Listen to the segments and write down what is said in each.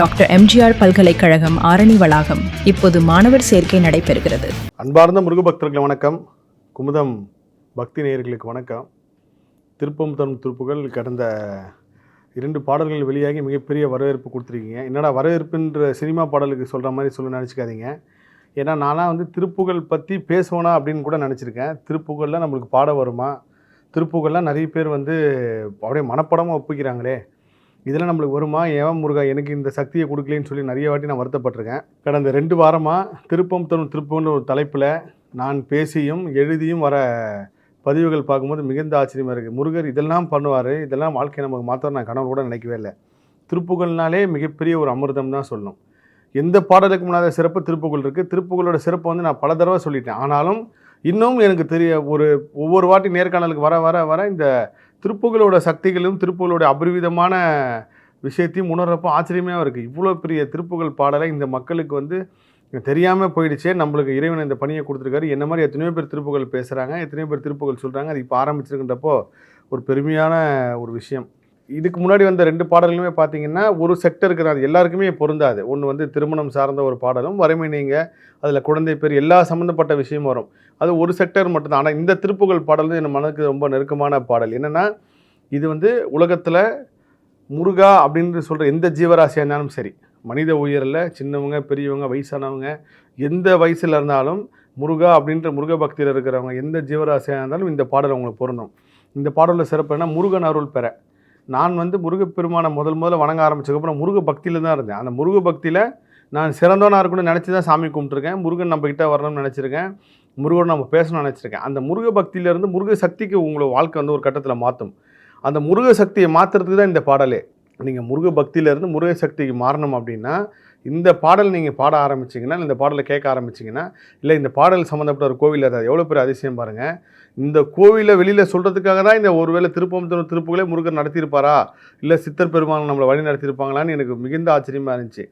Doctor MGR பல்கலைக்கழகம் ஆரணி வளாகம் இப்போது மாணவர் சேர்க்கை நடைபெறுகிறது. அன்பார்ந்த முருகபக்தர்களுக்கு வணக்கம். குமுதம் பக்தி நேயர்களுக்கு வணக்கம். திருப்பம் தரும் திருப்புகள் கடந்த இரண்டு பாடல்கள் வெளியாகி மிகப்பெரிய வரவேற்பு கொடுத்துருக்கீங்க. என்னடா வரவேற்புன்ற சினிமா பாடலுக்கு சொல்கிற மாதிரி சொல்ல நினச்சிக்காதீங்க. ஏன்னா நானாக வந்து திருப்புகள் பற்றி பேசுவேனா அப்படின்னு கூட நினச்சிருக்கேன். திருப்புகழில் நம்மளுக்கு பாட வருமா? திருப்புகள்லாம் நிறைய பேர் வந்து அப்படியே மனப்படமாக ஒப்புக்கிறாங்களே. இதெல்லாம் நம்மளுக்கு வருமா? ஏன் முருகா எனக்கு இந்த சக்தியை கொடுக்கலன்னு சொல்லி நிறைய வாட்டி நான் வருத்தப்பட்டிருக்கேன். கடந்த ரெண்டு வாரமாக திருப்பம் தரும் திருப்பம்னு ஒரு தலைப்பில் நான் பேசியும் எழுதியும் வர பதிவுகள் பார்க்கும்போது மிகுந்த ஆச்சரியமாக இருக்குது முருகர் இதெல்லாம் பண்ணுவார். இதெல்லாம் வாழ்க்கையை நமக்கு மாற்ற நான் கனவு கூட நினைக்கவே இல்லை. திருப்புகள்னாலே மிகப்பெரிய ஒரு அமிர்தம் தான் சொல்லணும். எந்த பாடலுக்கு முன்னாத சிறப்பு திருப்புகழ் இருக்குது திருப்புகளோட சிறப்பை வந்து நான் பல தடவை சொல்லிட்டேன். ஆனாலும் இன்னும் எனக்கு தெரிய ஒரு ஒவ்வொரு வாட்டி நேர்காணலுக்கு வர வர வர இந்த திருப்புகளோட சக்திகளும் திருப்புகளோட அபரிவிதமான விஷயத்தையும் உணர்றப்போ ஆச்சரியமாக இருக்குது இவ்வளோ பெரிய திருப்புகள் பாடலை இந்த மக்களுக்கு வந்து தெரியாமல் போயிடுச்சே. நம்மளுக்கு இறைவன் இந்த பணியை கொடுத்துருக்காரு. என்ன மாதிரி எத்தனையோ பேர் திருப்புகள் பேசுகிறாங்க எத்தனையோ பேர் திருப்புகள் சொல்கிறாங்க அது இப்போ ஆரம்பிச்சிருக்கின்றப்போ ஒரு பெருமையான ஒரு விஷயம். இதுக்கு முன்னாடி வந்த ரெண்டு பாடல்களுமே பார்த்தீங்கன்னா ஒரு செக்டருக்கு தான். அது எல்லாருக்குமே பொருந்தாது. ஒன்று வந்து திருமணம் சார்ந்த ஒரு பாடலும் வறுமை நீங்க அதில் குழந்தை பேர் எல்லா சம்மந்தப்பட்ட விஷயமும் வரும். அது ஒரு செக்டர் மட்டும்தான். ஆனால் இந்த திருப்புகழ் பாடல் வந்து என் மனதுக்கு ரொம்ப நெருக்கமான பாடல். என்னென்னா இது வந்து உலகத்தில் முருகா அப்படின்னு சொல்கிற எந்த ஜீவராசியாக இருந்தாலும் சரி மனித உயிரில் சின்னவங்க பெரியவங்க வயசானவங்க எந்த வயசில் இருந்தாலும் முருகா அப்படின்ற முருக பக்தியில் இருக்கிறவங்க எந்த ஜீவராசியாக இருந்தாலும் இந்த பாடல் அவங்களுக்கு பொருந்தும். இந்த பாடலில் சிறப்பு என்ன முருகன் அருள் பெற. நான் வந்து முருகப்பெருமானை முதல் முதல்ல வணங்க ஆரம்பிச்சதுக்கப்புறம் முருக பக்தியில் தான் இருந்தேன். அந்த முருக பக்தியில் நான் சிறந்தவனாக இருக்கணும்னு நினச்சி தான் சாமி கும்பிட்ருக்கேன் முருகன் நம்ம வரணும்னு நினச்சிருக்கேன். முருகன் நம்ம பேசணும்னு நினச்சிருக்கேன். அந்த முருக பக்தியிலேருந்து முருக சக்திக்கு உங்களை வாழ்க்கை வந்து ஒரு கட்டத்தில் மாற்றும் அந்த முருக சக்தியை மாற்றுறதுக்கு தான் இந்த பாடலே. நீங்கள் முருக பக்தியிலேருந்து முருக சக்திக்கு மாறணும் அப்படின்னா இந்த பாடல் நீங்கள் பாட ஆரம்பிச்சிங்கன்னா இந்த பாடலை கேட்க ஆரம்பிச்சிங்கன்னா இல்லை இந்த பாடல் சம்மந்தப்பட்ட ஒரு கோவில் அது எவ்வளோ பெரிய அதிசயம் பாருங்கள் இந்த கோவிலை வெளியில் சொல்கிறதுக்காக தான் இந்த ஒருவேளை திருப்பம் திருப்புகளே முருகன் நடத்தியிருப்பாரா? இல்லை சித்தர் பெருமாள் நம்மளை வழி நடத்தியிருப்பாங்களான்னு எனக்கு மிகுந்த ஆச்சரியமாக இருந்துச்சு.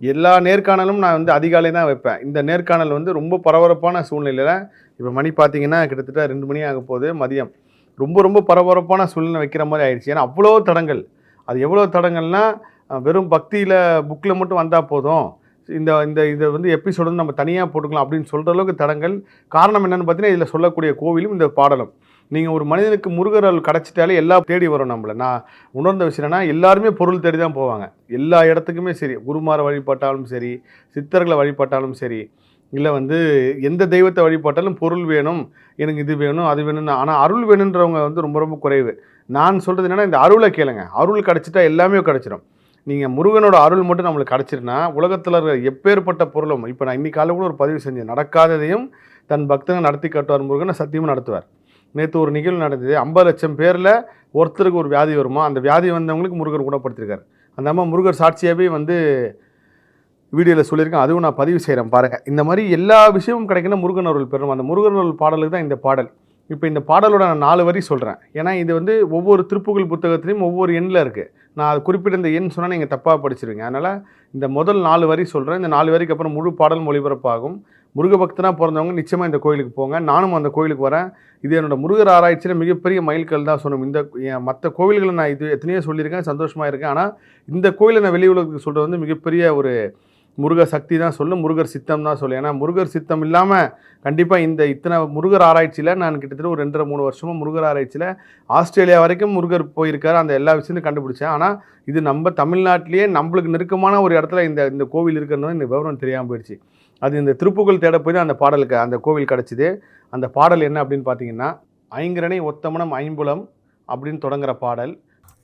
எல்லா நேர்காணலும் நான் வந்து அதிகாலை தான் வைப்பேன். இந்த நேர்காணல் வந்து ரொம்ப பரபரப்பான சூழ்நிலையில் இப்போ மணி பார்த்தீங்கன்னா கிட்டத்தட்ட ரெண்டு மணி ஆக போகுது மதியம். ரொம்ப ரொம்ப பரபரப்பான சூழ்நிலை வைக்கிற மாதிரி ஆயிடுச்சு. ஏன்னா அவ்வளோ தடங்கள். அது எவ்வளோ தடங்கள்னால் வெறும் பக்தியில் புக்கில் மட்டும் வந்தால் போதும். இந்த இந்த இதை வந்து எபிசோடு நம்ம தனியாக போட்டுக்கலாம் அப்படின்னு சொல்கிற அளவுக்கு தடங்கள். காரணம் என்னென்னு பார்த்தீங்கன்னா இதில் சொல்லக்கூடிய கோவிலும் இந்த பாடலும். நீங்கள் ஒரு மனிதனுக்கு முருகர் அருள் கிடச்சிட்டாலே எல்லாம் தேடி வரும் நம்மளை. நான் உணர்ந்த விஷயம் என்னன்னா எல்லாருமே பொருள் தேடி தான் போவாங்க. எல்லா இடத்துக்குமே சரி. குருமாரை வழிபட்டாலும் சரி சித்தர்களை வழிபட்டாலும் சரி இல்லை வந்து எந்த தெய்வத்தை வழிபட்டாலும் பொருள் வேணும் எனக்கு இது வேணும் அது வேணும்னு. ஆனால் அருள் வேணுன்றவங்க வந்து ரொம்ப ரொம்ப குறைவு. நான் சொல்கிறது என்னென்னா இந்த அருளை கேளுங்க. அருள் கிடச்சிட்டா எல்லாமே கிடச்சிடும் நீங்கள் முருகனோட அருள் மட்டும் நம்மளுக்கு கிடச்சிருனா உலகத்தில் இருக்கிற எப்பேற்பட்ட பொருளும் இப்போ நான் இன்னைக்கு காலையில் கூட ஒரு பதிவு செஞ்சேன். நடக்காததையும் தன் பக்தனை நடத்தி காட்டுவார் முருகனை சத்தியமும் நடத்துவார். நேற்று ஒரு நிகழ்வு நடந்தது. ஐம்பது லட்சம் பேரில் ஒருத்தருக்கு ஒரு வியாதி வருமா? அந்த வியாதி வந்தவங்களுக்கு முருகர் குணப்படுத்திருக்காரு. அந்த அம்மா முருகர் சாட்சியாகவே வந்து வீடியோவில் சொல்லியிருக்கேன் அதுவும் நான் பதிவு செய்கிறேன் பாருங்கள் இந்த மாதிரி எல்லா விஷயமும் கிடைக்கணும் முருகன் அருள் பெறும் அந்த முருகன் அருள் பாடலுக்கு தான் இந்த பாடல். இப்போ இந்த பாடலோட நான் நாலு வரி சொல்கிறேன் ஏன்னா இது வந்து ஒவ்வொரு திருப்புகள் புத்தகத்துலேயும் ஒவ்வொரு எண்ணில் இருக்குது நான் அது குறிப்பிட்ட இந்த எண் சொன்னால் நீங்கள் தப்பாக படிச்சிருவீங்க. அதனால் இந்த முதல் நாலு வரி சொல்கிறேன் இந்த நாலு வரிக்கு அப்புறம் முழு பாடல் மொழிபரப்பாகும் முருக பக்தனாக பிறந்தவங்க நிச்சயமாக இந்த கோயிலுக்கு போங்க. நானும் அந்த கோயிலுக்கு வரேன். இது என்னோடய முருகர் ஆராய்ச்சியில் மிகப்பெரிய மைல்கல் தான் சொன்னோம் இந்த மற்ற கோவில்களை நான் இது எத்தனையோ சொல்லியிருக்கேன். சந்தோஷமாக இருக்கேன். ஆனால் இந்த கோயிலை நான் வெளி உலகத்துக்கு சொல்கிறது வந்து மிகப்பெரிய ஒரு முருக சக்தி தான் சொல்லும் முருகர் சித்தம் தான் சொல்லும் ஏன்னா முருகர் சித்தம் இல்லாமல் கண்டிப்பாக இந்த இத்தனை முருகர் ஆராய்ச்சியில் நான் கிட்டத்தட்ட ஒரு ரெண்டரை மூணு வருஷமாக முருகர் ஆராய்ச்சியில் ஆஸ்திரேலியா வரைக்கும் முருகர் போயிருக்காரு. அந்த எல்லா விஷயத்தையும் கண்டுபிடிச்சேன். ஆனால் இது நம்ம தமிழ்நாட்டிலேயே நம்மளுக்கு நெருக்கமான ஒரு இடத்துல இந்த இந்த கோவில் இருக்கிறது இந்த விவரம் தெரியாமல் போயிடுச்சு. அது இந்த திருப்புகழ் தேட போய் தான் அந்த பாடலுக்கு அந்த கோவில் கிடச்சிது. அந்த பாடல் என்ன அப்படின்னு பார்த்தீங்கன்னா ஐங்கரணை ஒத்தமனம் ஐம்புலம் அப்படின்னு தொடங்குற பாடல்.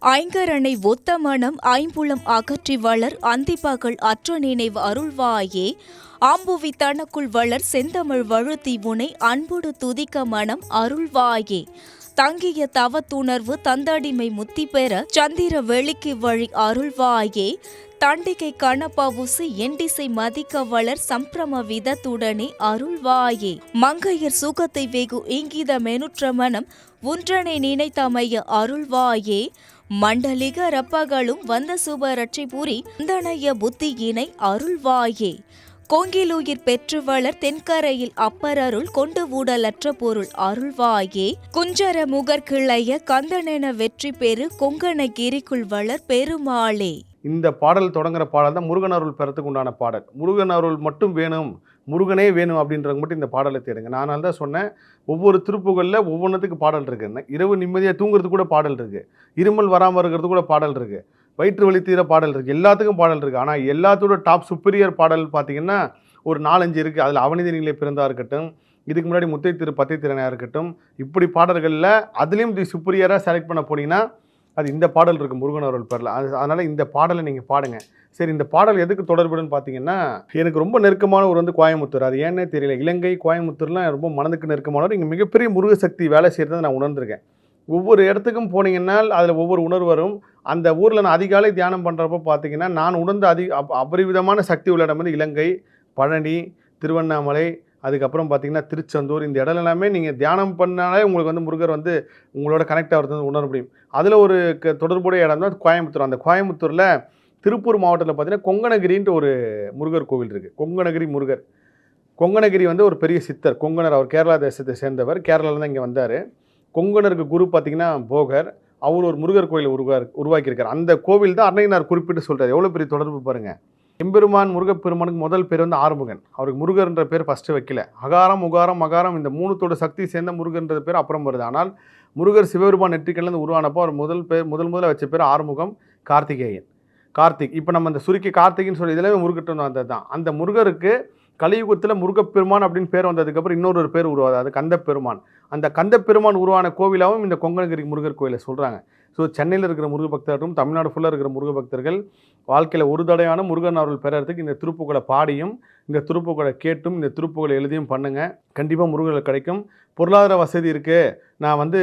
ஐங்கரனை ஒத்த மனம் ஐம்புலம் அகற்றி வளர் அந்திப்பகல் அற்ற நினைவு அருள்வாயே. ஆம்புவி தனக்குள் வளர் செந்தமிழ் வழுத்தி உனை அன்போடு துதிக்க மனம் அருள்வாயே. தங்கிய தவத்துணர்வு தந்தடிமை முத்தி பெற சந்திர வெளிக்கு வழி அருள்வாயே. தண்டிகை கணப்பவுசு எண்டிசை மதிக்க வளர் சம்பிரம விதத்துடனே அருள்வாயே. மங்கையர் சுகத்தை வெகு இங்கித மெனுற்ற மனம் ஒன்றனை நினைத்தமைய அருள்வாயே. மண்டலிக ரப்பகளும் வந்த சுபரட்சி பூரி வந்தனைய புத்தியினை அருள்வாயே. கோங்கிலுயிர் பெற்று வளர் தென்கரையில் அப்பரருள் கொண்டு ஊடலற்ற பொருள் அருள்வாயே. குஞ்சர முகர் கிளைய கந்தனென வெற்றி பெறு கொங்கண கிரிக்குள் வளர் பெருமாளே. இந்த பாடல் தொடங்குற பாடல் தான் முருகன் அருள் பெறத்துக்கு உண்டான பாடல். முருகன் அருள் மட்டும் வேணும். முருகனே வேணும் அப்படின்றவங்க மட்டும் இந்த பாடலை தேடுங்க. நான் தான் சொன்னேன் ஒவ்வொரு திருப்புகளில் ஒவ்வொன்றத்துக்கு பாடல் இருக்குது இரவு நிம்மதியாக தூங்குறதுக்கு கூட பாடல் இருக்குது இருமல் வராமல் இருக்கிறது கூட பாடல் இருக்குது வயிற்று வலி தீர பாடல் இருக்குது எல்லாத்துக்கும் பாடல் இருக்குது ஆனால் எல்லாத்தோட டாப் சுப்பீரியர் பாடல் பார்த்தீங்கன்னா ஒரு நாலஞ்சு இருக்குது அதில் அவனிதனிலே பிறந்தா இருக்கட்டும் இதுக்கு முன்னாடி முத்தை திரு பத்தை திறனாக இருக்கட்டும் இப்படி பாடல்களில் அதுலேயும் தி சுப்பீரியராக செலக்ட் பண்ண போனீங்கன்னா அது இந்த பாடல் இருக்குது முருகன் அவர்கள் பேரில். அது அதனால் இந்த பாடலை நீங்கள் பாடுங்க. சரி இந்த பாடல் எதுக்கு தொடர்புன்னு பார்த்தீங்கன்னா எனக்கு ரொம்ப நெருக்கமானவர் வந்து கோயம்புத்தூர். அது ஏன்னே தெரியல. இலங்கை கோயம்புத்தூர்லாம் ரொம்ப மனதுக்கு நெருக்கமானவர். இங்கே மிகப்பெரிய முருக சக்தி வேலை செய்கிறத நான் உணர்ந்திருக்கேன். ஒவ்வொரு இடத்துக்கும் போனீங்கன்னா அதில் ஒவ்வொரு உணர்வு வரும். அந்த ஊரில் நான் அதிகாலை தியானம் பண்ணுறப்போ பார்த்தீங்கன்னா நான் உணர்ந்த அதி அப் அபரிவிதமான சக்தி உள்ள இடம் வந்து இலங்கை பழனி திருவண்ணாமலை அதுக்கப்புறம் பார்த்தீங்கன்னா திருச்செந்தூர் இந்த இடம் எல்லாமே நீங்கள் தியானம் பண்ணாலே உங்களுக்கு வந்து முருகர் வந்து உங்களோட கனெக்ட் ஆகிறது வந்து உணர முடியும். அதில் ஒரு க- தொடர்புடைய இடம் தான் கோயம்புத்தூர். அந்த கோயம்புத்தூரில் திருப்பூர் மாவட்டத்தில் பார்த்தீங்கன்னா கொங்கணகிரின்ட்டு ஒரு முருகர் கோவில் இருக்குது கொங்கணகிரி முருகர். கொங்கணகிரி வந்து ஒரு பெரிய சித்தர். கொங்கணர் அவர் கேரளா தேசத்தை சேர்ந்தவர். கேரளாவில் தான் இங்கே வந்தார். கொங்கணருக்கு குரு பார்த்திங்கன்னா போகர். அவர் ஒரு முருகர் கோயில் உருவா உருவாக்கியிருக்கார். அந்த கோவில் தான் அன்னையினார் குறிப்பிட்டு சொல்கிறார் எவ்வளோ பெரிய தொடர்பு பாருங்கள் எம்பெருமான் முருகப்பெருமானுக்கு முதல் பேர் வந்து ஆறுமுகன். அவருக்கு முருகர்ன்ற பேர் ஃபஸ்ட்டு வைக்கல. அகாரம் உகாரம் மகாரம் இந்த மூணுத்தோட சக்தி சேர்ந்த முருகன்றது பேர் அப்புறம் வருது. ஆனால் முருகர் சிவபெருமான் நெற்றிக்கல்லேருந்து உருவானப்போ அவர் முதல் பேர் முதல் முதல்ல வச்ச பேர் ஆறுமுகம் கார்த்திகேயன். கார்த்திக் இப்போ நம்ம அந்த சுருக்கி கார்த்திகின்னு சொல்லி இதெல்லாமே முருகட்டு வந்தது தான். அந்த முருகருக்கு கலியுகத்தில் முருகப்பெருமான் அப்படின்னு பேர் வந்ததுக்கப்புறம் இன்னொரு பேர் உருவாது அது கந்தப்பெருமான். அந்த கந்தப்பெருமான் உருவான கோவிலாகவும் இந்த கொங்கணகிரி முருகர் கோயிலை சொல்கிறாங்க ஸோ சென்னையில் இருக்கிற முருக பக்தர்களும் தமிழ்நாடு ஃபுல்லாக இருக்கிற முருக பக்தர்கள் வாழ்க்கையில் ஒரு தடையான முருகன் அவர்கள் பெறறதுக்கு இந்த திருப்புகளை பாடியும் இந்த திருப்புகளை கேட்டும் இந்த திருப்புகளை எழுதியும் பண்ணுங்கள் கண்டிப்பாக முருகர்கள் கிடைக்கும். பொருளாதார வசதி இருக்குது நான் வந்து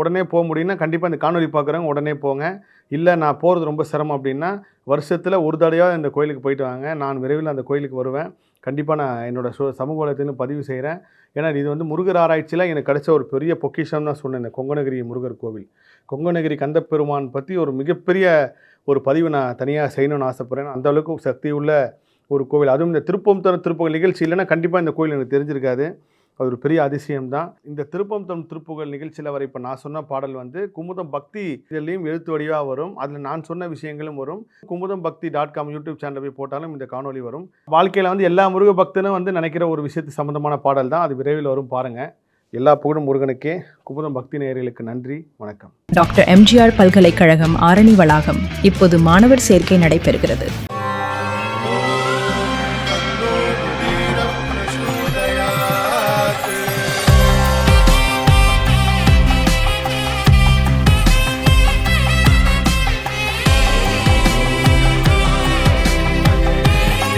உடனே போக முடியும்னா கண்டிப்பாக இந்த காணொலி பார்க்குறவங்க உடனே போங்க. இல்லை நான் போகிறது ரொம்ப சிரமம் அப்படின்னா வருஷத்தில் ஒரு தடையாக இந்த கோயிலுக்கு போயிட்டு வாங்க. நான் விரைவில் அந்த கோயிலுக்கு வருவேன். கண்டிப்பாக நான் என்னோடய சு சமூக வலைத்திலும் பதிவு செய்கிறேன் ஏன்னா இது வந்து முருகர் ஆராய்ச்சியில் எனக்கு கிடைச்ச ஒரு பெரிய பொக்கிஷம் தான் சொன்னேன் இந்த கொங்கநகிரி முருகர் கோவில். கொங்கணகிரி கந்தப்பெருமான் பற்றி ஒரு மிகப்பெரிய ஒரு பதிவு நான் தனியாக செய்யணும்னு ஆசைப்பட்றேன். அந்த அளவுக்கு சக்தி உள்ள ஒரு கோவில். அதுவும் இந்த திருப்பம் தர திருப்பம் நிகழ்ச்சி இல்லைன்னா கண்டிப்பாக இந்த கோயில் எனக்கு தெரிஞ்சிருக்காது. அது ஒரு பெரிய அதிசயம் தான் இந்த திருப்பம் தம் திருப்புகழ் நிகழ்ச்சியில் வர இப்போ நான் சொன்ன பாடல் வந்து குமுதம் பக்தி இதுலேயும் எழுத்து வடிவாக வரும். அதில் நான் சொன்ன விஷயங்களும் வரும். குமுதம் பக்தி டாட் காம் யூடியூப் சேனலில் போய் போட்டாலும் இந்த காணொலி வரும். வாழ்க்கையில் வந்து எல்லா முருக பக்தனும் வந்து நினைக்கிற ஒரு விஷயத்து சம்மந்தமான பாடல் தான். அது விரைவில் வரும் பாருங்கள் எல்லா புகழும் முருகனுக்கே. குமுதம் பக்தி நேயர்களுக்கு நன்றி. வணக்கம். டாக்டர் எம்ஜிஆர் பல்கலைக்கழகம் ஆரணி வளாகம். இப்போது மாணவர் சேர்க்கை நடைபெறுகிறது.